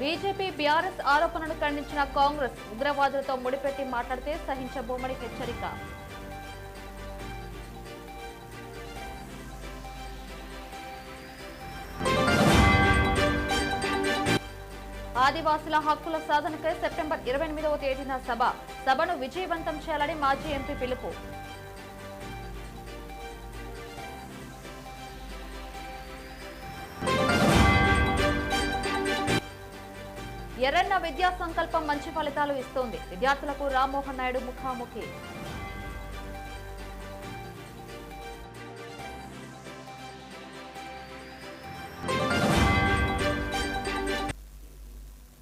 BJP BRS ఆరోపణలు ఖండించిన కాంగ్రెస్ ఉగ్రవాదులతో ముడిపెట్టి మాట్లాడితే సహించబోమని హెచ్చరిక. ఆదివాసుల హక్కుల సాధనకై సెప్టెంబర్ ఇరవై ఎనిమిదవ తేదీన సభ. సభను విజయవంతం చేయాలని మాజీ ఎంపీ పిలుపు. ఎర్రన్న విద్యా సంకల్పం మంచి ఫలితాలు ఇస్తోంది. విద్యార్థులకు రామ్మోహన్ నాయుడు ముఖాముఖి.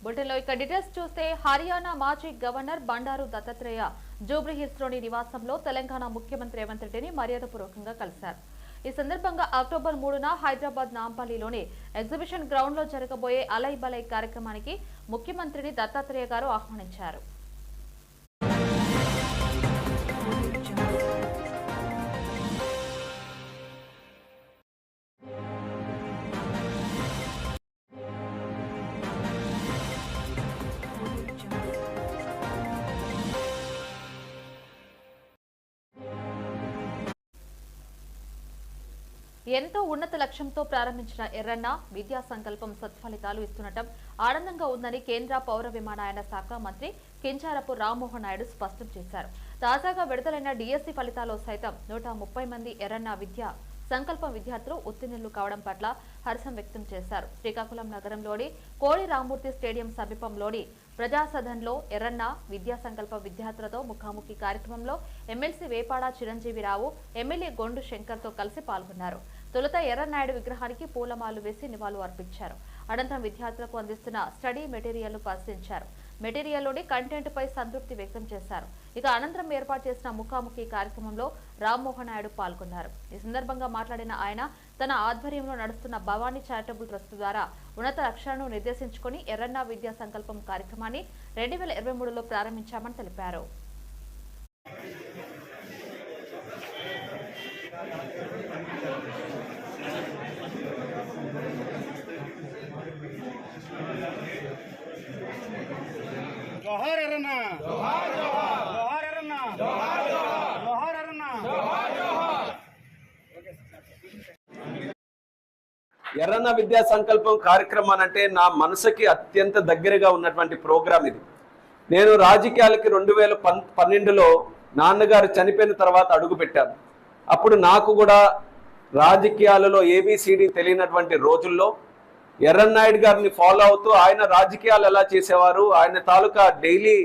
బులెటిన్లో ఇక డీటెయిల్స్ చూస్తే హర్యానా మాజీ గవర్నర్ బండారు దత్తాత్రేయ జూబ్లీ నివాసంలో తెలంగాణ ముఖ్యమంత్రి రేవంత్ రెడ్డిని మర్యాదపూర్వకంగా కలిశారు. ఈ సందర్భంగా అక్టోబర్ మూడున హైదరాబాద్ నాంపల్లిలోని ఎగ్జిబిషన్ గ్రౌండ్లో జరగబోయే అలై బలై కార్యక్రమానికి ముఖ్యమంత్రిని దత్తాత్రేయ గారు ఆహ్వానించారు. ఎంతో ఉన్నత లక్ష్యంతో ప్రారంభించిన ఎర్రన్న విద్యా సంకల్పం సత్ఫలితాలు ఇస్తుండటం ఆనందంగా ఉందని కేంద్ర పౌర విమానయాన శాఖ మంత్రి కించారపు రామ్మోహన్ నాయుడు స్పష్టం చేశారు. తాజాగా విడుదలైన డిఎస్సి ఫలితాల్లో సైతం నూట ముప్పై మంది ఎర్రన్న విద్యా సంకల్పం విద్యార్థులు ఉత్తీర్ణులు కావడం పట్ల హర్షం వ్యక్తం చేశారు. శ్రీకాకుళం నగరంలోని కోడి రామూర్తి స్టేడియం సమీపంలోని ప్రజాసదన్లో ఎర్రన్న విద్యా సంకల్ప విద్యార్థులతో ముఖాముఖి కార్యక్రమంలో ఎమ్మెల్సీ వేపాడ చిరంజీవిరావు ఎమ్మెల్యే గొండు శంకర్తో కలిసి పాల్గొన్నారు. తొలుత ఎర్రనాయుడు విగ్రహానికి పూలమాలు వేసి నివాళులు అర్పించారు. అనంతరం విద్యార్థులకు అందిస్తున్న స్టడీ మెటీరియల్ను పరిశీలించారు. మెటీరియల్లోని కంటెంట్ పై సంతృప్తి వ్యక్తం చేశారు. ఇక అనంతరం ఏర్పాటు చేసిన ముఖాముఖి కార్యక్రమంలో రామ్మోహన్ నాయుడు పాల్గొన్నారు. ఈ సందర్భంగా మాట్లాడిన ఆయన తన ఆధ్వర్యంలో నడుస్తున్న భవానీ చారిటబుల్ ట్రస్ట్ ద్వారా ఉన్నత లక్ష్యాలను నిర్దేశించుకుని ఎర్రన్న విద్యా సంకల్పం కార్యక్రమాన్ని రెండు వేల ఇరవై మూడులో ప్రారంభించామని తెలిపారు. జోహార్ ఎర్రన్న. జోహార్ ఎర్రన్న. జోహార్ ఎర్రన్న. ఎర్రన్న విద్యా సంకల్పం కార్యక్రమం అంటే నా మనసుకి అత్యంత దగ్గరగా ఉన్నటువంటి ప్రోగ్రాం ఇది. నేను రాజకీయాలకి రెండు వేల పన్ పన్నెండులో నాన్నగారు చనిపోయిన తర్వాత అడుగు పెట్టాను. అప్పుడు నాకు కూడా రాజకీయాలలో ఏబిసిడి తెలియనటువంటి రోజుల్లో ఎర్రన్నాయుడు గారిని ఫాలో అవుతూ ఆయన రాజకీయాలు ఎలా చేసేవారు ఆయన తాలూకా డైలీ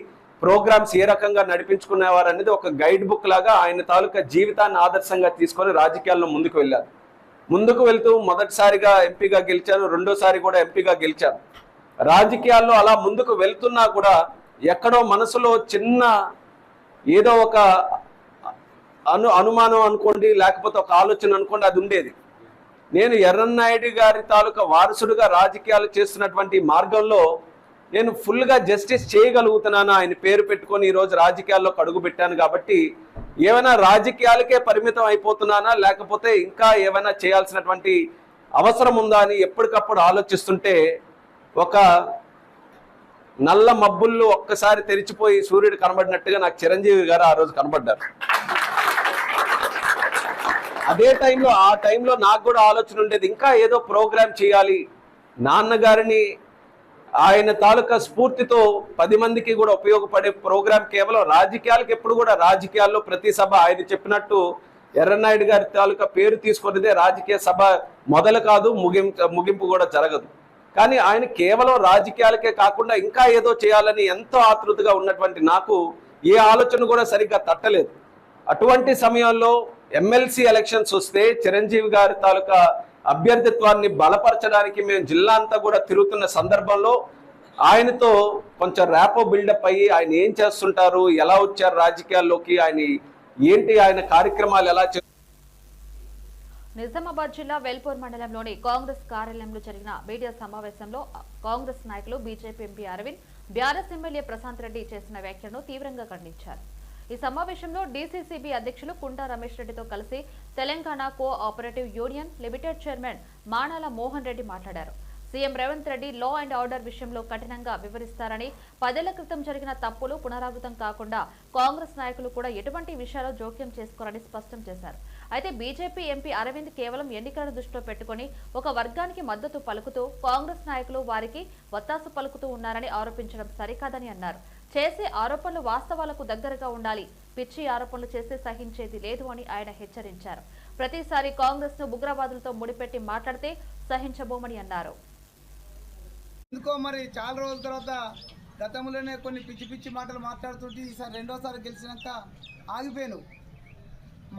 ప్రోగ్రామ్స్ ఏ రకంగా నడిపించుకునేవారు అనేది ఒక గైడ్ బుక్ లాగా ఆయన తాలూకా జీవితాన్ని ఆదర్శంగా తీసుకొని రాజకీయాల్లో ముందుకు వెళ్ళారు. ముందుకు వెళ్తూ మొదటిసారిగా ఎంపీగా గెలిచారు రెండోసారి కూడా ఎంపీగా గెలిచారు. రాజకీయాల్లో అలా ముందుకు వెళ్తున్నా కూడా ఎక్కడో మనసులో చిన్న ఏదో ఒక అను అనుమానం అనుకోండి లేకపోతే ఒక ఆలోచన అనుకోండి అది ఉండేది. నేను ఎర్రన్నాయుడు గారి తాలూకా వారసుడుగా రాజకీయాలు చేస్తున్నటువంటి మార్గంలో నేను ఫుల్గా జస్టిస్ చేయగలుగుతున్నాను ఆయన పేరు పెట్టుకొని ఈరోజు రాజకీయాల్లో కడుగు పెట్టాను కాబట్టి ఏమైనా రాజకీయాలకే పరిమితం అయిపోతున్నానా లేకపోతే ఇంకా ఏమైనా చేయాల్సినటువంటి అవసరం ఉందా అని ఎప్పటికప్పుడు ఆలోచిస్తుంటే ఒక నల్ల మబ్బుల్లో ఒక్కసారి తెరిచిపోయి సూర్యుడు కనబడినట్టుగా నాకు చిరంజీవి గారు ఆ రోజు కనబడ్డారు. అదే టైంలో ఆ టైంలో నాకు కూడా ఆలోచన ఉండేది ఇంకా ఏదో ప్రోగ్రామ్ చేయాలి. నాన్నగారిని ఆయన తాలూకా స్ఫూర్తితో పది మందికి కూడా ఉపయోగపడే ప్రోగ్రామ్ కేవలం రాజకీయాలకు ఎప్పుడు కూడా రాజకీయాల్లో ప్రతి సభ ఆయన చెప్పినట్టు ఎర్రనాయుడు గారి తాలూకా పేరు తీసుకున్నదే రాజకీయ సభ మొదలు కాదు ముగింపు ముగింపు కూడా జరగదు. కానీ ఆయన కేవలం రాజకీయాలకే కాకుండా ఇంకా ఏదో చేయాలని ఎంతో ఆతృతగా ఉన్నటువంటి నాకు ఏ ఆలోచన కూడా సరిగ్గా తట్టలేదు. అటువంటి సమయంలో ఎమ్మెల్సీ ఎలక్షన్స్ వస్తే చిరంజీవి గారి తాలూకా అభ్యర్థిత్వాన్ని బలపరచడానికి మేము జిల్లా అంతా కూడా తిరుగుతున్న సందర్భంలో ఆయనతో కొంచెం ర్యాపో బిల్డప్ అయ్యి ఆయన ఏం చేస్తుంటారు ఎలా వచ్చారు రాజకీయాల్లోకి ఆయన ఏంటి ఆయన కార్యక్రమాలు ఎలా నిజామాబాద్ జిల్లా వెల్పూర్ మండలంలోని కాంగ్రెస్ కార్యాలయంలో జరిగిన మీడియా సమావేశంలో కాంగ్రెస్ నాయకులు BJP MP Arvind BRS MLA Prashant Reddy చేసిన వ్యాఖ్యలను తీవ్రంగా ఖండించారు. ఈ సమావేశంలో డీసీసీబీ అధ్యక్షులు కుంటా రమేష్ రెడ్డితో కలిసి Telangana cooperative union limited chairman Manala Mohan Reddy మాట్లాడారు. CM Revanth Reddy law and order విషయంలో కఠినంగా వివరిస్తారని పదేళ్ళ క్రితం జరిగిన తప్పులు పునరావృతం కాకుండా కాంగ్రెస్ నాయకులు కూడా ఎటువంటి విషయాల్లో జోక్యం చేసుకోరని స్పష్టం చేశారు. అయితే బీజేపీ ఎంపీ అరవింద్ కేవలం ఎన్నికలను దృష్టిలో పెట్టుకుని ఒక వర్గానికి మద్దతు పలుకుతూ కాంగ్రెస్ నాయకులు వారికి వత్తాసు పలుకుతూ ఉన్నారని ఆరోపించడం సరికాదని అన్నారు. చేసే ఆరోపణలు వాస్తవాలకు దగ్గరగా ఉండాలి. పిచ్చి ఆరోపణలు చేస్తే సహించేది లేదు అని ఆయన హెచ్చరించారు. ప్రతిసారి కాంగ్రెస్ను ఉగ్రవాదులతో ముడిపెట్టి మాట్లాడితే సహించబోమని అన్నారు. ఎందుకో మరి చాలా రోజుల తర్వాత గతంలోనే కొన్ని పిచ్చి పిచ్చి మాటలు మాట్లాడుతుంటే ఈసారి రెండోసారి గెలిచినాక ఆగిపోయాను.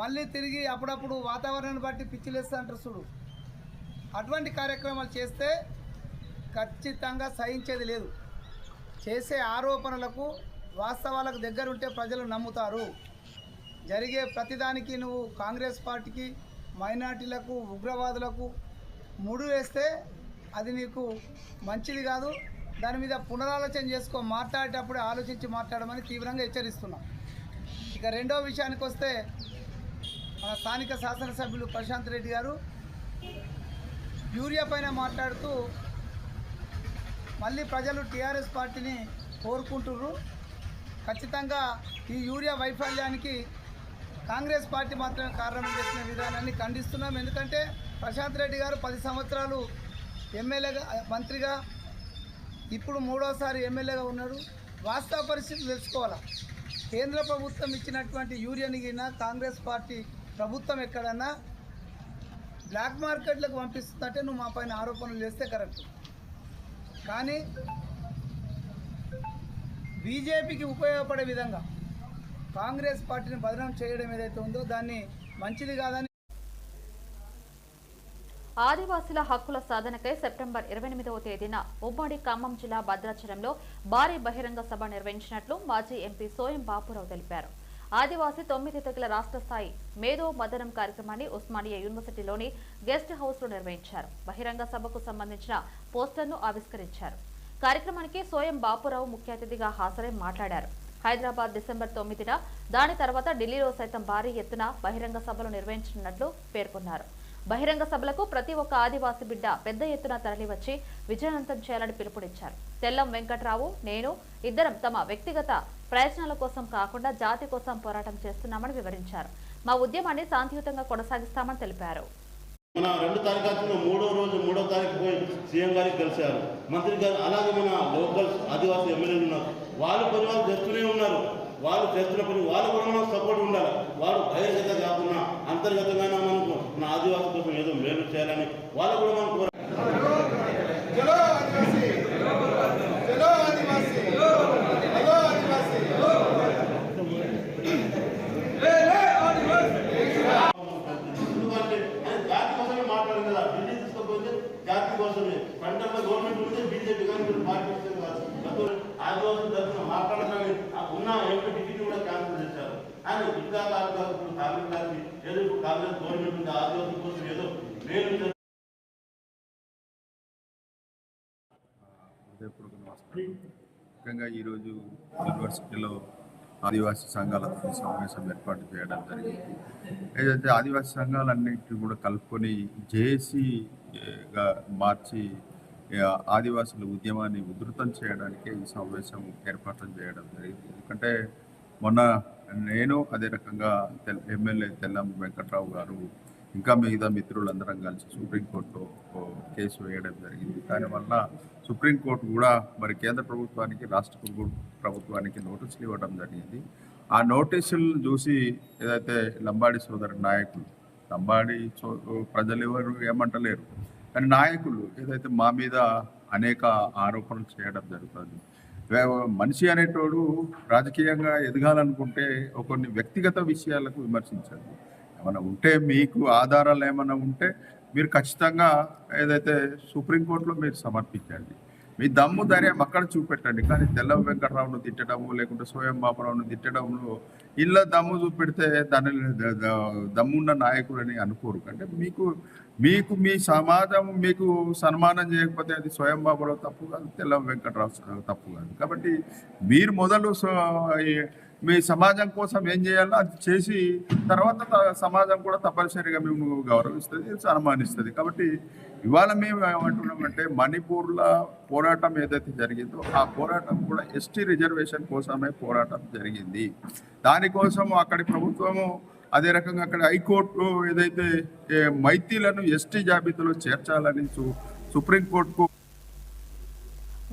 మళ్ళీ తిరిగి అప్పుడప్పుడు వాతావరణాన్ని బట్టి పిచ్చిలేస్తా అంటారు చూడు. అటువంటి కార్యక్రమాలు చేస్తే ఖచ్చితంగా సహించేది లేదు. చేసే ఆరోపణలకు వాస్తవాలకు దగ్గరుంటే ప్రజలు నమ్ముతారు. జరిగే ప్రతిదానికి నువ్వు కాంగ్రెస్ పార్టీకి మైనార్టీలకు ఉగ్రవాదులకు ముడు వేస్తే అది నీకు మంచిది కాదు. దాని మీద పునరాలోచన చేసుకో మాట్లాడేటప్పుడు ఆలోచించి మాట్లాడమని తీవ్రంగా హెచ్చరిస్తున్నాం. ఇక రెండో విషయానికి వస్తే మన స్థానిక శాసనసభ్యులు ప్రశాంత్ రెడ్డి గారు యూరియా పైన మాట్లాడుతూ మళ్ళీ ప్రజలు టీఆర్ఎస్ పార్టీని కోరుకుంటుర్రు. ఖచ్చితంగా ఈ యూరియా వైఫల్యానికి కాంగ్రెస్ పార్టీ మాత్రమే కారణం చేసిన విధానాన్ని ఖండిస్తున్నాం. ఎందుకంటే ప్రశాంత్ రెడ్డి గారు పది సంవత్సరాలు ఎమ్మెల్యేగా మంత్రిగా ఇప్పుడు మూడోసారి ఎమ్మెల్యేగా ఉన్నాడు. వాస్తవ పరిస్థితి తెలుసుకోవాలా? కేంద్ర ప్రభుత్వం ఇచ్చినటువంటి యూరియానిగిన కాంగ్రెస్ పార్టీ ప్రభుత్వం ఎక్కడన్నా బ్లాక్ మార్కెట్లకు పంపిస్తుందంటే నువ్వు మా పైన ఆరోపణలు చేస్తే కరెక్ట్. కానీ బీజేపీకి ఉపయోగపడే విధంగా కాంగ్రెస్ పార్టీని బదనాం చేయడం ఏదైతే ఉందో దాన్ని మంచిది కాదని ఆదివాసుల హక్కుల సాధనకై సెప్టెంబర్ ఇరవై ఎనిమిదవ తేదీన ఉమ్మడి ఖమ్మం జిల్లా భద్రాచలంలో భారీ బహిరంగ సభ నిర్వహించినట్లు మాజీ ఎంపీ సోయం బాపురావు తెలిపారు. ఆదివాసీ తొమ్మిది తెగల రాష్ట్ర స్థాయి మేధో మదనం కార్యక్రమాన్ని ఉస్మానియా యూనివర్సిటీలోని గెస్ట్ హౌస్లో నిర్వహించారు. బహిరంగ సభకు సంబంధించిన పోస్టర్ను ఆవిష్కరించారు. కార్యక్రమానికి సోయం బాపురావు ముఖ్య అతిథిగా హాజరై మాట్లాడారు. హైదరాబాద్ డిసెంబర్ తొమ్మిదిన దాని తర్వాత ఢిల్లీలో సైతం భారీ ఎత్తున బహిరంగ సభలు నిర్వహించనున్నట్లు పేర్కొన్నారు. బహిరంగ సభలకు ప్రతి ఒక్క ఆదివాసి బిడ్డ పెద్ద ఎత్తున తరలివచ్చి విజయవంతం చేయాలని పిలుపునిచ్చారు. తెల్లం వెంకట్రావు నేను ఇద్దరం తమ వ్యక్తిగత ప్రయోజనాల కోసం కాకుండా జాతి కోసం పోరాటం చేస్తున్నామని వివరించారు. మా ఉద్యమాన్ని శాంతియుతంగా కొనసాగిస్తామని తెలిపారు. మన రెండు తారీఖు మూడో రోజు మూడో తారీఖు పోయి సీఎం గారికి కలిశారు. మంత్రి గారు అలాగే మన లోకల్ ఆదివాసీ ఎమ్మెల్యేలు ఉన్నారు. వాళ్ళు పని వాళ్ళు చేస్తూనే ఉన్నారు. వాళ్ళు చేస్తున్న పని వాళ్ళు కూడా మనకు సపోర్ట్ ఉండాలి. వాళ్ళు బహిర్గత కాకుండా అంతర్గతంగా మనకు మన ఆదివాసీ కోసం ఏదో మేలు చేయాలని వాళ్ళు కూడా మనం కోర ఎందుకంటే అది జాతి కోసమే మాట్లాడింది కదా ఢిల్లీ తీసుకపోతే జాతి కోసమే సెంటర్లో గవర్నమెంట్ మీరు తరఫున మాట్లాడడానికి ఉన్న ఎంపీ టికెట్ కూడా క్యాన్సిల్ చేశారు. ఆయన ఇంకా కాదు ఇప్పుడు కాంగ్రెస్ గారికి ఏదో కాంగ్రెస్ గవర్నమెంట్ ఉంది. కోసం ఏదో మేలు ముఖ్యంగా ఈరోజు యూనివర్సిటీలో ఆదివాసీ సంఘాలతో సమావేశం ఏర్పాటు చేయడం జరిగింది. ఏదైతే ఆదివాసీ సంఘాలన్నింటినీ కూడా కలుపుకొని జేసీగా మార్చి ఆదివాసుల ఉద్యమాన్ని ఉధృతం చేయడానికే ఈ సమావేశం ఏర్పాటు చేయడం జరిగింది. ఎందుకంటే మొన్న నేను అదే రకంగా తెల్ ఎమ్మెల్యే తెల్లం వెంకట్రావు గారు ఇంకా మిగతా మిత్రులందరం కలిసి సుప్రీంకోర్టులో కేసు వేయడం జరిగింది. దానివల్ల సుప్రీంకోర్టు కూడా మరి కేంద్ర ప్రభుత్వానికి రాష్ట్ర ప్రభుత్వానికి నోటీసులు ఇవ్వడం జరిగింది. ఆ నోటీసులను చూసి ఏదైతే లంబాడి సోదరు నాయకులు లంబాడి ప్రజలు ఎవరు ఏమంటలేరు. కానీ నాయకులు ఏదైతే మా మీద అనేక ఆరోపణలు చేయడం జరుగుతుంది. మనిషి అనేటోడు రాజకీయంగా ఎదగాలనుకుంటే కొన్ని వ్యక్తిగత విషయాలకు విమర్శించండి. ఏమైనా ఉంటే మీకు ఆధారాలు ఏమైనా ఉంటే మీరు ఖచ్చితంగా ఏదైతే సుప్రీంకోర్టులో మీరు సమర్పించండి. మీ దమ్ము ధైర్యం అక్కడ చూపెట్టండి. కానీ తెల్ల వెంకటరావును తిట్టడము లేకుంటే స్వయం బాబురావును తిట్టడంలో ఇళ్ళ దమ్ము చూపెడితే దాని దమ్మున్న నాయకులని అనుకోరు. అంటే మీకు మీకు మీ సమాజం మీకు సన్మానం చేయకపోతే అది స్వయం బాబులో తప్పు కాదు తెల్ల వెంకటరావు తప్పు కాదు. కాబట్టి మీరు మొదలు సో- మీ సమాజం కోసం ఏం చేయాలో అది చేసి తర్వాత త- సమాజం కూడా తప్పనిసరిగా మేము గౌరవిస్తుంది సన్మానిస్తుంది. కాబట్టి ఇవాళ మేము ఏమంటున్నామంటే మణిపూర్లో పోరాటం ఏదైతే జరిగిందో ఆ పోరాటం కూడా ఎస్టీ రిజర్వేషన్ కోసమే పోరాటం జరిగింది. దానికోసం అక్కడి ప్రభుత్వము అదే రకంగా అక్కడ హైకోర్టు ఏదైతే మైతీలను ఎస్టీ జాబితాలో చేర్చాలని సుప్రీంకోర్టుకు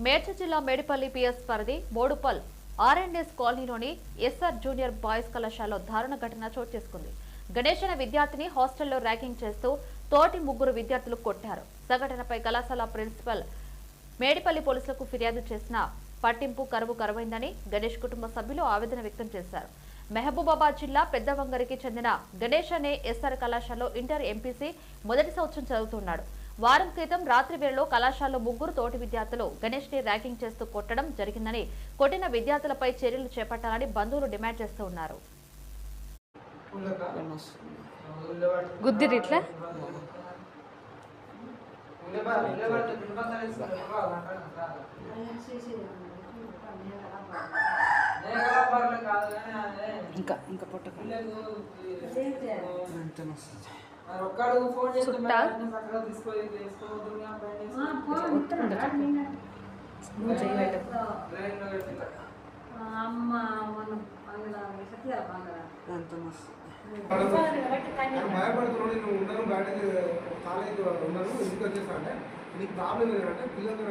మేడ్చల్ జిల్లా మేడిపల్లి పిఎస్ పరిధి బోడుపల్ ఆర్ఎన్ఎస్ కాలనీలోని ఎస్ఆర్ జూనియర్ బాయ్స్ కళాశాలలో దారుణ ఘటన చోటు చేసుకుంది. గణేష్ అనే విద్యార్థిని హాస్టల్లో ర్యాగింగ్ చేస్తూ తోటి ముగ్గురు విద్యార్థులు కొట్టారు. సంఘటనపై కళాశాల ప్రిన్సిపల్ మేడిపల్లి పోలీసులకు ఫిర్యాదు చేసిన పట్టింపు కరువు కరువైందని గణేష్ కుటుంబ సభ్యులు ఆవేదన వ్యక్తం చేశారు. మహబూబాబాద్ జిల్లా పెద్దవంగరికి చెందిన గణేష్ అనే ఎస్ఆర్ కళాశాలలో ఇంటర్ ఎంపీసీ మొదటి సంవత్సరం చదువుతున్నాడు. వారం క్రితం రాత్రి వేళలో కళాశాలలో ముగ్గురు తోటి విద్యార్థులు గణేష్ని ర్యాగింగ్ చేస్తూ కొట్టడం జరిగిందని కొట్టిన విద్యార్థులపై చర్యలు చేపట్టాలని బంధువులు డిమాండ్ చేస్తూ ఉన్నారు. గుద్దిరిట్లా ఇంకా ఇంకా పుట్టక. చుట్టా అమ్మ మనం భయపడుతున్నాడు ఉన్నాను ఉన్నాను ఇంటికి వచ్చేసా అంటే నీకు ప్రాబ్లం ఏంటంటే పిల్లలు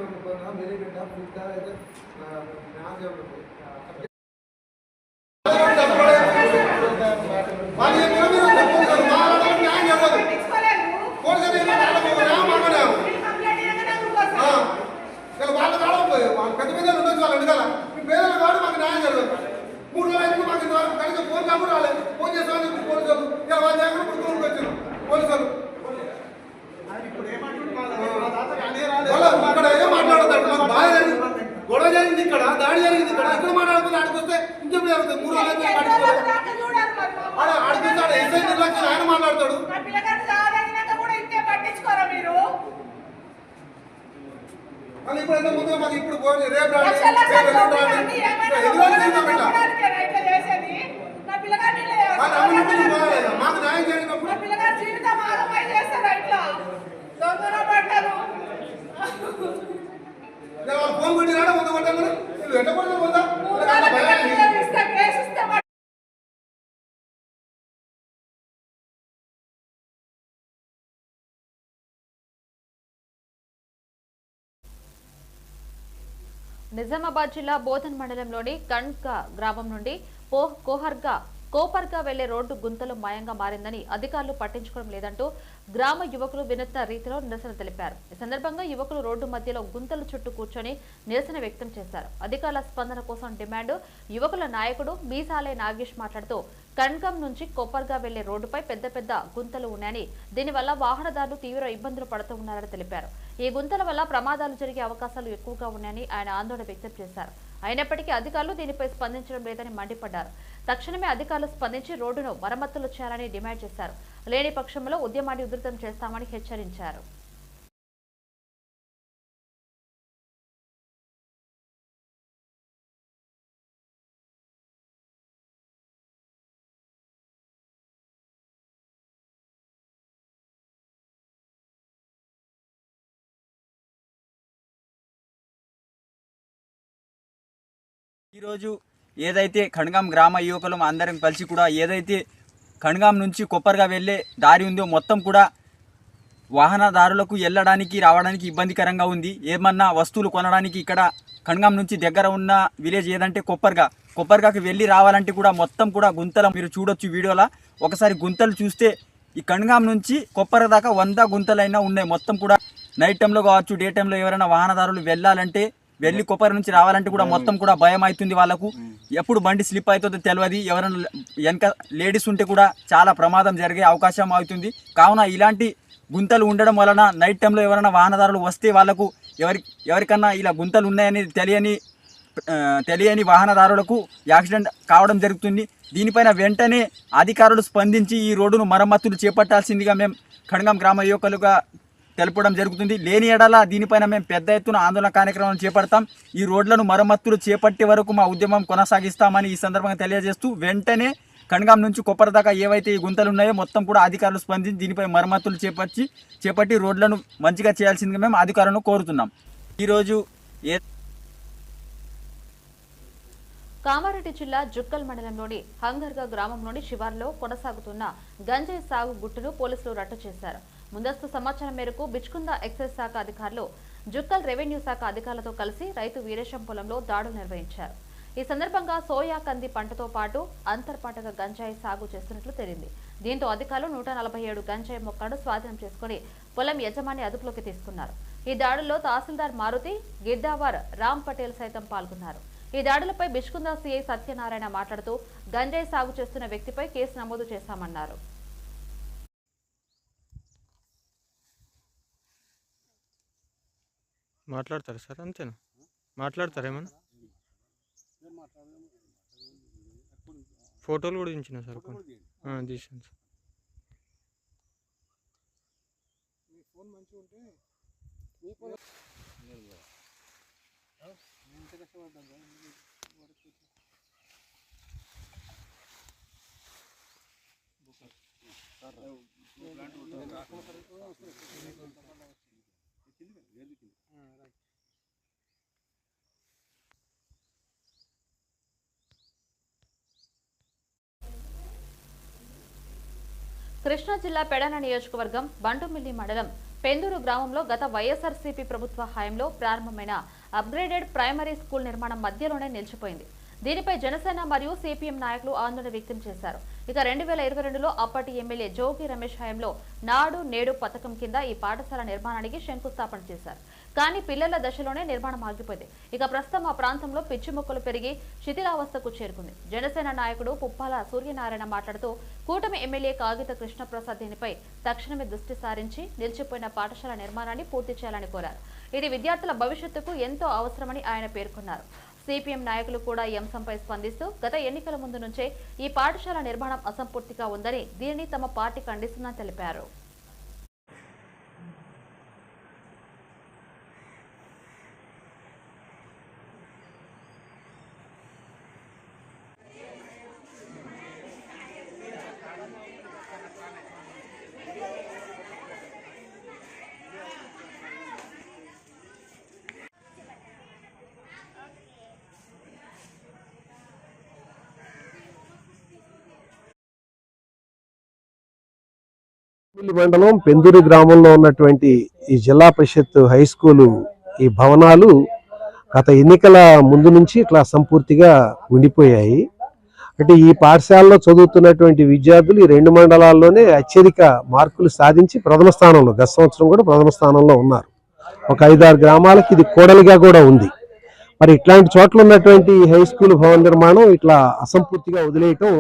ఫుడ్ అయితే మీరు వాళ్ళ కాడకపోయి వాళ్ళు పెద్ద పెద్ద ఉండొచ్చు వాళ్ళు అడగాల మీ పేదలు కాదు మాకు న్యాయం జరగదు మూడు రోజులు అయితే మాకు ఇంతవరకు కనీసం ఫోన్ కాకుండా రాలేదు. ఫోన్ చేస్తామని పోలీసులు ఇలా వాళ్ళ దగ్గర ఇప్పుడు రూమ్కి వచ్చారు పోలీసులు వాళ్ళు. ఇక్కడ ఏం మాట్లాడతాడు. మాకు బాధ జరిగింది గొడవ జరిగింది ఇక్కడ దాడి జరిగింది ఇక్కడ ఇక్కడ మాట్లాడుతుంది ఆడికి వస్తే ఇంకెప్పుడు జరుగుతుంది మూడు రోజులు అయితే పట్టించుకోలేదు ఆడ ఆడికి ఆడ ఎస్ఐ నిర్లక్ష్యం ఆయన మాట్లాడతాడు. మళ్ళీ ఇప్పుడు ఎంత ముందుగా మాకు ఇప్పుడు రేపు రాండి, రేపు ఎల్లుండి రాండి. ఇక్కడ ఎదురుగానే తింటాం ఇట్లా. వాళ్ళు అమ్మినప్పుడు నువ్వు పోవాలి. మాకు న్యాయం జరిగినప్పుడు ఇలా వాళ్ళు ఫోన్ వీళ్ళు ఎట్ట కొట్టారు? నిజామాబాద్ జిల్లా బోధన్ మండలంలోని కణ్క గ్రామం నుండి పో కోహర్గా కోపర్గా వెళ్ళే రోడ్డు గుంతలు మాయంగా మారిందని అధికారులు పట్టించుకోవడం లేదంటూ గ్రామ యువకులు వినూత్న రీతిలో నిరసన తెలిపారు. ఈ సందర్భంగా యువకులు రోడ్డు మధ్యలో గుంతల చుట్టూ కూర్చొని నిరసన వ్యక్తం చేశారు. అధికారుల స్పందన కోసం డిమాండ్ యువకుల నాయకుడు మీసాలే నాగేష్ మాట్లాడుతూ కణ్కం నుంచి కొప్పర్గా వెళ్ళే రోడ్డుపై పెద్ద పెద్ద గుంతలు ఉన్నాయని దీనివల్ల వాహనదారులు తీవ్ర ఇబ్బందులు పడుతూ ఉన్నారని తెలిపారు. ఈ గుంతల వల్ల ప్రమాదాలు జరిగే అవకాశాలు ఎక్కువగా ఉన్నాయని ఆయన ఆందోళన వ్యక్తం చేశారు. అయినప్పటికీ అధికారులు దీనిపై స్పందించడం లేదని మండిపడ్డారు. తక్షణమే అధికారులు స్పందించి రోడ్డును మరమ్మతులు చేయాలని డిమాండ్ చేశారు. లేని పక్షంలో ఉద్యమాన్ని ఉధృతం చేస్తామని హెచ్చరించారు. ఈరోజు ఏదైతే ఖణ్గాం గ్రామ యువకులం అందరం కలిసి కూడా ఏదైతే ఖణ్గాం నుంచి కొప్పర్గా వెళ్ళే దారి ఉందో మొత్తం కూడా వాహనదారులకు వెళ్ళడానికి రావడానికి ఇబ్బందికరంగా ఉంది. ఏమన్నా వస్తువులు కొనడానికి ఇక్కడ ఖణ్గాం నుంచి దగ్గర ఉన్న విలేజ్ ఏదంటే కొప్పర్గా. కొప్పర్గాకి వెళ్ళి రావాలంటే కూడా మొత్తం కూడా గుంతలు. మీరు చూడొచ్చు వీడియోలో. ఒకసారి గుంతలు చూస్తే ఈ కణ్గాం నుంచి కొప్పర దాకా వంద గుంతలైనా ఉన్నాయి. మొత్తం కూడా నైట్ టైంలో కావచ్చు డే టైంలో ఎవరైనా వాహనదారులు వెళ్ళాలంటే వెళ్ళి కొప్పర నుంచి రావాలంటే కూడా మొత్తం కూడా భయం అవుతుంది వాళ్ళకు. ఎప్పుడు బండి స్లిప్ అవుతుందో తెలియదు ఎవరైనా వెనక లేడీస్ ఉంటే కూడా చాలా ప్రమాదం జరిగే అవకాశం అవుతుంది. కావున ఇలాంటి గుంతలు ఉండడం వలన నైట్ టైంలో ఎవరైనా వాహనదారులు వస్తే వాళ్ళకు ఎవరి ఎవరికన్నా ఇలా గుంతలు ఉన్నాయని తెలియని తెలియని వాహనదారులకు యాక్సిడెంట్ కావడం జరుగుతుంది. దీనిపైన వెంటనే అధికారులు స్పందించి ఈ రోడ్డును మరమ్మతులు చేపట్టాల్సిందిగా మేము ఖడ్గం గ్రామ యువకులుగా తెలపడం జరుగుతుంది. లేని ఎడల దీనిపైన మేము పెద్ద ఎత్తున ఆందోళన కార్యక్రమం చేపడతాం. ఈ రోడ్లను మరమ్మతులు చేపట్టే వరకు మా ఉద్యమం కొనసాగిస్తామని ఈ సందర్భంగా తెలియజేస్తూ వెంటనే కణగాం నుంచి కొప్పర దాకా ఏవైతే ఈ గుంతలు ఉన్నాయో మొత్తం కూడా అధికారులు స్పందించి దీనిపై మరమ్మతులు చేపట్టి చేపట్టి రోడ్లను మంచిగా చేయాల్సిందిగా మేము అధికారులను కోరుతున్నాం. ఈరోజు ఏ కామారెడ్డి జిల్లా జుక్కల్ మండలంలోని హంగర్గా గ్రామంలోని శివార్లో కొనసాగుతున్న గంజాయి సాగు గుట్టును పోలీసులు రట్టు చేశారు. ముందస్తు సమాచారం మేరకు బిచ్కుంద ఎక్సైజ్ శాఖ అధికారులు జుక్కల్ రెవెన్యూ శాఖ అధికారులతో కలిసి రైతు వీరేశం పొలంలో దాడులు నిర్వహించారు. ఈ సందర్భంగా సోయా కంది పంటతో పాటు అంతర్పంటగా గంజాయి సాగు చేస్తున్నట్లు తెలిసింది దీంతో అధికారులు నూట నలభై ఏడు గంజాయి మొక్కలను స్వాధీనం చేసుకుని పొలం యజమాని అదుపులోకి తీసుకున్నారు. ఈ దాడుల్లో తహసీల్దార్ మారుతి గిద్దావర్ రామ్ పటేల్ సైతం పాల్గొన్నారు. ఈ దాడులపై బిష్కుందా సీఐ సత్యనారాయణ మాట్లాడుతూ గంజాయి సాగు చేస్తున్న వ్యక్తిపై కేసు నమోదు చేశామన్నారు. మాట్లాడతారా సార్? అంతేనా? మాట్లాడతారా ఏమన్నా? ఫోటోలు కూడా దించిన సార్ కొన్ని ఆ, తీసాను సార్. కృష్ణా జిల్లా పెడన నియోజకవర్గం బంటుమిల్లి మండలం పెందూరు గ్రామంలో గత వైఎస్ఆర్సీపీ ప్రభుత్వ హయాంలో ప్రారంభమైన అప్గ్రేడెడ్ ప్రైమరీ స్కూల్ నిర్మాణం మధ్యలోనే నిలిచిపోయింది. దీనిపై జనసేన మరియు సిపిఎం నాయకులు ఆందోళన వ్యక్తం చేశారు. ఇక రెండు వేల ఇరవై రెండులో అప్పటి ఎమ్మెల్యే జోగి రమేష్ హయాంలో నాడు నేడు పథకం కింద ఈ పాఠశాల నిర్మాణానికి శంకుస్థాపన చేశారు. కానీ పిల్లల దశలోనే నిర్మాణం ఆగిపోయింది. ఇక ప్రస్తుతం ఆ ప్రాంతంలో పిచ్చి మొక్కలు పెరిగి శిథిలావస్థకు చేరుకుంది. జనసేన నాయకుడు పుప్పాల సూర్యనారాయణ మాట్లాడుతూ కూటమి ఎమ్మెల్యే కాగిత కృష్ణప్రసాద్ దీనిపై తక్షణమే దృష్టి సారించి నిలిచిపోయిన పాఠశాల నిర్మాణాన్ని పూర్తి చేయాలని కోరారు. ఇది విద్యార్థుల భవిష్యత్తుకు ఎంతో అవసరమని ఆయన పేర్కొన్నారు. సిపిఎం నాయకులు కూడా ఈ అంశంపై స్పందిస్తూ గత ఎన్నికల ముందు నుంచే ఈ పాఠశాల నిర్మాణం అసంపూర్తిగా ఉందని దీనిని తమ పార్టీ ఖండిస్తున్నా తెలిపారు. మండలం పెందూరు గ్రామంలో ఉన్నటువంటి ఈ జిల్లా పరిషత్ హై స్కూలు ఈ భవనాలు గత ఎన్నికల ముందు నుంచి ఇట్లా సంపూర్తిగా ఉండిపోయాయి. అంటే ఈ పాఠశాలలో చదువుతున్నటువంటి విద్యార్థులు ఈ రెండు మండలాల్లోనే అత్యధిక మార్కులు సాధించి ప్రథమ స్థానంలో గత సంవత్సరం కూడా ప్రథమ స్థానంలో ఉన్నారు. ఒక ఐదారు గ్రామాలకి ఇది కోడలిగా కూడా ఉంది. మరి ఇట్లాంటి చోట్ల ఉన్నటువంటి ఈ హై స్కూల్ భవన నిర్మాణం ఇట్లా అసంపూర్తిగా వదిలేయటం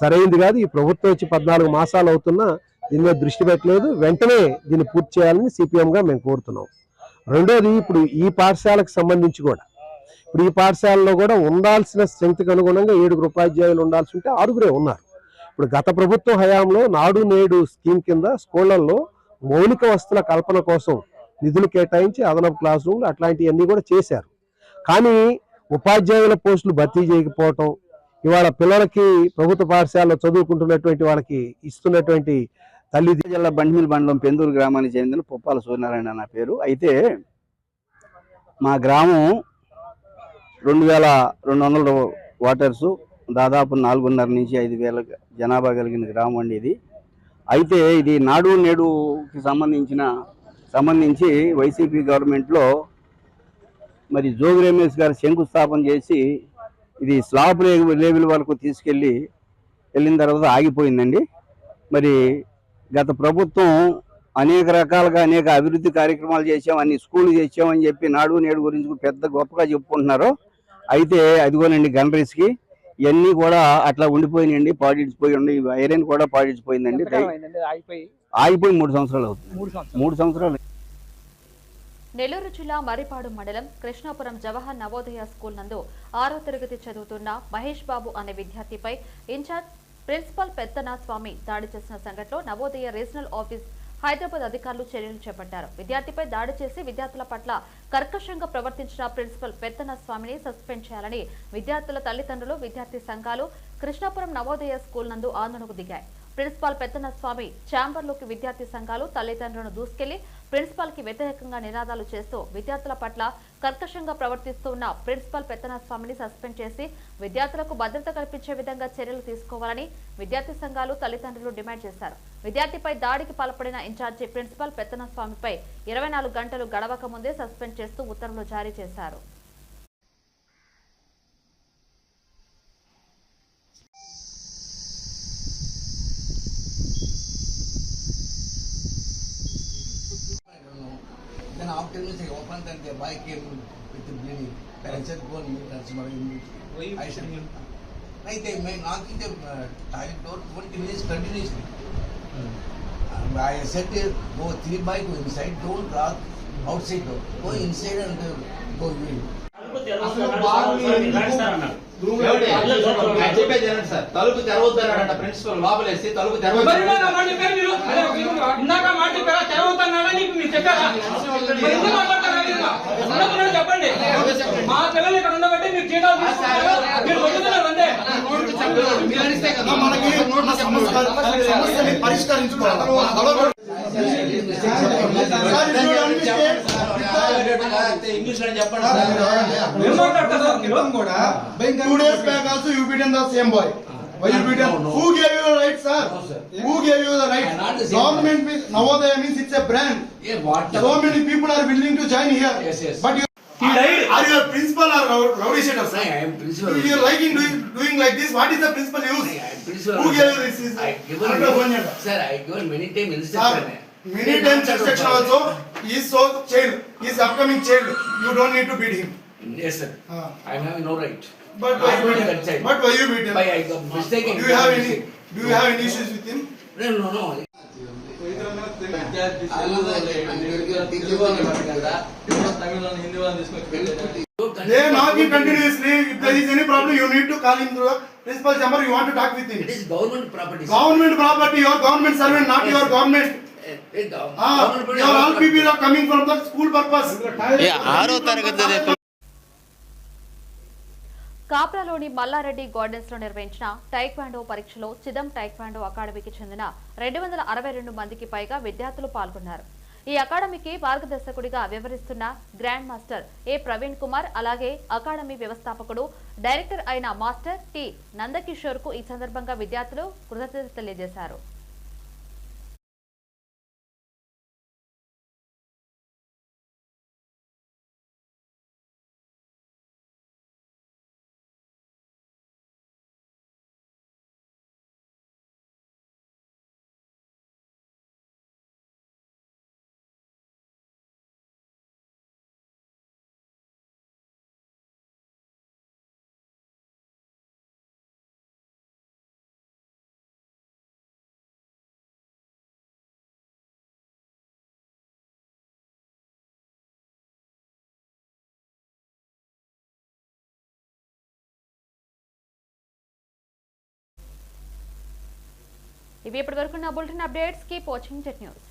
సరైంది కాదు. ఈ ప్రభుత్వం వచ్చి పద్నాలుగు మాసాలు అవుతున్నా దీని మీద దృష్టి పెట్టలేదు. వెంటనే దీన్ని పూర్తి చేయాలని సిపిఎంగా మేము కోరుతున్నాం. రెండోది ఇప్పుడు ఈ పాఠశాలకు సంబంధించి కూడా. ఇప్పుడు ఈ పాఠశాలలో కూడా ఉండాల్సిన స్ట్రెంగ్త్కి అనుగుణంగా ఏడుగురు ఉపాధ్యాయులు ఉండాల్సి ఉంటే ఆరుగురే ఉన్నారు. ఇప్పుడు గత ప్రభుత్వం హయాంలో నాడు నేడు స్కీమ్ కింద స్కూళ్ళలో మౌలిక వస్తువుల కల్పన కోసం నిధులు కేటాయించి అదనపు క్లాస్ రూమ్లు అట్లాంటివన్నీ కూడా చేశారు. కానీ ఉపాధ్యాయుల పోస్టులు భర్తీ చేయకపోవటం ఇవాళ పిల్లలకి ప్రభుత్వ పాఠశాలలో చదువుకుంటున్నటువంటి వాళ్ళకి ఇస్తున్నటువంటి తల్లి జిల్లా బండిమిల్ మండలం పెందూరు గ్రామానికి చెందిన పుప్పాల సూర్యనారాయణ నా పేరు. అయితే మా గ్రామం రెండు వేల రెండు వందల వాటర్సు దాదాపు నాలుగున్నర నుంచి ఐదు వేల జనాభా కలిగిన గ్రామం అండి ఇది. అయితే ఇది నాడు నేడుకి సంబంధించిన సంబంధించి వైసీపీ గవర్నమెంట్లో మరి జోగి రమేష్ గారు శంకుస్థాపన చేసి ఇది స్లాబ్ లేబుల్ వరకు తీసుకెళ్ళి వెళ్ళిన తర్వాత ఆగిపోయిందండి. మరి గత ప్రభుత్వం అనేక రకాలుగా అనేక అభివృద్ధి కార్యక్రమాలు చేసాం అన్ని స్కూళ్ళు చేసామని చెప్పి నాడు నేడు గురించి పెద్ద గొప్పగా చెప్పుకుంటున్నారు. అయితే అదిగోనండి గనరీస్కి ఇవన్నీ కూడా అట్లా ఉండిపోయినాయండి పాడిడిచిపోయి ఉండి ఐరన్ కూడా పాడిడిచిపోయిందండి దయ- ఆగిపోయి మూడు సంవత్సరాలు అవుతుంది. మూడు సంవత్సరాలు. నెల్లూరు జిల్లా మరిపాడు మండలం కృష్ణాపురం జవహర్ నవోదయ స్కూల్ నందు ఆరో తరగతి చదువుతున్న మహేష్ బాబు అనే విద్యార్థిపై ఇన్ఛార్జ్ ప్రిన్సిపల్ పెత్తన స్వామి దాడి చేసిన సంఘటనలో నవోదయ రీజనల్ ఆఫీస్ హైదరాబాద్ అధికారులు చర్యలు చేపట్టారు. విద్యార్థిపై దాడి చేసి విద్యార్థుల పట్ల కర్కశంగా ప్రవర్తించిన ప్రిన్సిపల్ పెత్తన స్వామిని సస్పెండ్ చేయాలని విద్యార్థుల తల్లిదండ్రులు విద్యార్థి సంఘాలు కృష్ణాపురం నవోదయ స్కూల్ నందు ఆందోళనకు దిగాయి. ప్రిన్సిపాల్ పెత్తన స్వామి ఛాంబర్లోకి విద్యార్థి సంఘాలు తల్లిదండ్రులను దూసుకెళ్ళి ప్రిన్సిపాల్కి వ్యతిరేకంగా నినాదాలు చేస్తూ విద్యార్థుల పట్ల కర్కశంగా ప్రవర్తిస్తూ ఉన్న ప్రిన్సిపాల్ పెత్తన స్వామిని సస్పెండ్ చేసి విద్యార్థులకు భద్రత కల్పించే విధంగా చర్యలు తీసుకోవాలని విద్యార్థి సంఘాలు తల్లిదండ్రులు డిమాండ్ చేశారు. విద్యార్థిపై దాడికి పాల్పడిన ఇన్ఛార్జి ప్రిన్సిపాల్ పెత్తన స్వామిపై ఇరవై నాలుగు గంటలు గడవక ముందే సస్పెండ్ చేస్తూ ఉత్తర్వులు జారీ చేశారు. Then this, I opened and the boy came with the bleeding. Parents said, go and meet Narasimha immediately. I said, Like they may knocking the uh, toilet door 20 minutes continuously. And I said, go three by go inside, don't lock outside door. Go inside and uh, go in. చెప్పేది వినండి sir తలుపు తెరవద్దు అన్నాడంట principal లోపలేసి తలుపు? ఉన్నప్పుడు చెప్పండి మా పిల్లలు ఇక్కడ ఉండబట్టి మీరు జీతాలు తీసుకుంటారు మీరు వదులుతున్నారు అంతే మనకి ఉన్న సమస్య సమస్యని పరిష్కరించుకోవాలి ఇంగ్లీష్లో చెప్పండి Two days back also you beaten the same boy. Why you beaten? Who gave you the right, sir? Who gave you the right? The Government means Navodaya means it's a brand. Yeah, what? So many people are willing to join here. Yes, yes. But you are you a principal or rou- rowdy sheeter, sir? I am principal. You are liking doing doing like this. What is the principal use? I am principal. Who gave you this? Is I given Another one. Sir, I have given many time Sir, instruction. many times instruction also. He is so child. He is upcoming child. You don't need to beat him. Yes, sir. Ah. I am having no right. But why you beat him? But why you beat him? Why I got mistaken. Do you have any? Do you have any issues with him? No, no, no. They are knocking continuously. If there is any problem, you need to call him through principal chamber. You want to talk with him. It is government property. Government property. You are government servant, not your government. Eh, eh, gov- Ah, you are all people are coming from the school purpose. ఆరో తరగతి కాప్రాలోని మల్లారెడ్డి గార్డెన్స్లో నిర్వహించిన taekwondo పరీక్షలో చిదం taekwondo అకాడమీకి చెందిన రెండు వందల అరవై రెండు మందికి పైగా విద్యార్థులు పాల్గొన్నారు. ఈ అకాడమీకి మార్గదర్శకుడిగా వ్యవహరిస్తున్న grand master A Praveen Kumar అలాగే అకాడమీ వ్యవస్థాపకుడు డైరెక్టర్ అయిన మాస్టర్ టి నందకిషోర్కు ఈ సందర్భంగా విద్యార్థులు కృతజ్ఞత తెలియజేశారు. ఇవి ఇప్పటి వరకు నా బులెటిన్ అప్డేట్స్ కీప్ వాచింగ్ టెట్ న్యూస్.